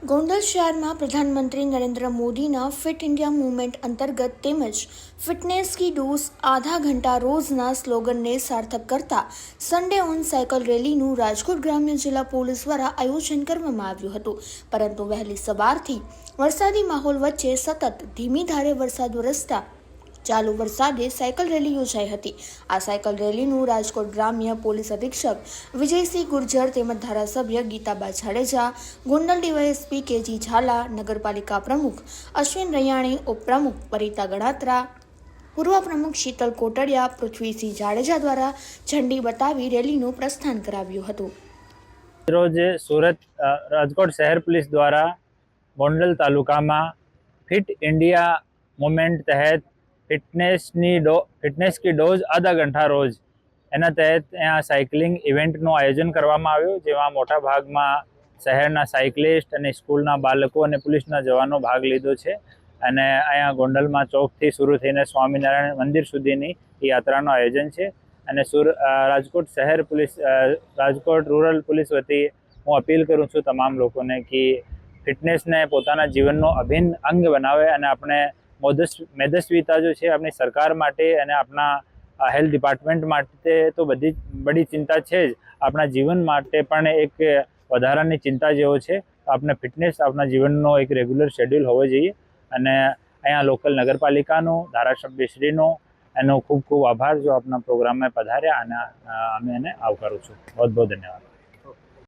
ગોંડલ શહેરમાં પ્રધાનમંત્રી નરેન્દ્ર મોદીના ફિટ ઇન્ડિયા મૂવમેન્ટ અંતર્ગત તેમજ ફિટનેસ કી ડોઝ આધા ઘંટા રોજના સ્લોગનને સાર્થક કરતા સન્ડે ઓન સાયકલ રેલીનું રાજકોટ ગ્રામ્ય જિલ્લા પોલીસ દ્વારા આયોજન કરવામાં આવ્યું હતું. પરંતુ વહેલી સવારથી વરસાદી માહોલ વચ્ચે સતત ધીમી ધારે વરસાદ વરસતા ચાલુ વરસાદે સાયકલ રેલી યોજાઈ હતી. આ સાયકલ રેલીનું રાજકોટ ગ્રામ્ય પોલીસ અધિક્ષક વિજયસિંહ ગુર્જર તેમજ ધારાસભ્ય Geetaba Jadeja, Gondal DySP K G Zala, નગરપાલિકા પ્રમુખ અશ્વિન રૈયાણી, ઉપપ્રમુખ પરિતા ગણાત્રા, પૂર્વ પ્રમુખ શીતલ કોટડિયા, પૃથ્વીસિંહ જાડેજા દ્વારા ઝંડી બતાવી રેલીનું પ્રસ્થાન કરાવ્યું હતું. રોજ સુરત રાજકોટ શહેર પોલીસ દ્વારા ગોંડલ તાલુકામાં ફિટ ઇન્ડિયા મુમેન્ટ તહેત ફિટનેસની ડો ફિટનેસ કી ડોઝ આધા ઘંટા રોજ. એના તહેત અહીંયા સાયકલિંગ ઇવેન્ટનું આયોજન કરવામાં આવ્યું, જેમાં મોટા ભાગમાં શહેરના સાયકલિસ્ટ અને સ્કૂલના બાળકો અને પોલીસના જવાનો ભાગ લીધો છે. અને અહીંયા ગોંડલમાં ચોકથી શરૂ થઈને સ્વામિનારાયણ મંદિર સુધીની યાત્રાનું આયોજન છે. અને સુર રાજકોટ શહેર પોલીસ રાજકોટ રૂરલ પોલીસ વતી હું અપીલ કરું છું તમામ લોકોને કે ફિટનેસને પોતાના જીવનનો અભિન્ન અંગ બનાવે અને આપણે મેદસ્વીતા જો છે આપણી સરકાર માટે અને આપણા હેલ્થ ડિપાર્ટમેન્ટ માટે તો બધી બડી ચિંતા છે જ. આપણા જીવન માટે પણ એક વધારાની ચિંતા જેવો છે. આપણે ફિટનેસ આપણા જીવનનો એક રેગ્યુલર શેડ્યુલ હોવો જોઈએ. અને અહીંયા લોકલ નગરપાલિકાનો, ધારાસભ્યશ્રીનો એનો ખૂબ ખૂબ આભાર જો આપના પ્રોગ્રામમાં પધાર્યા અને અમે એને આવકારું છું. બહુ બહુ ધન્યવાદ.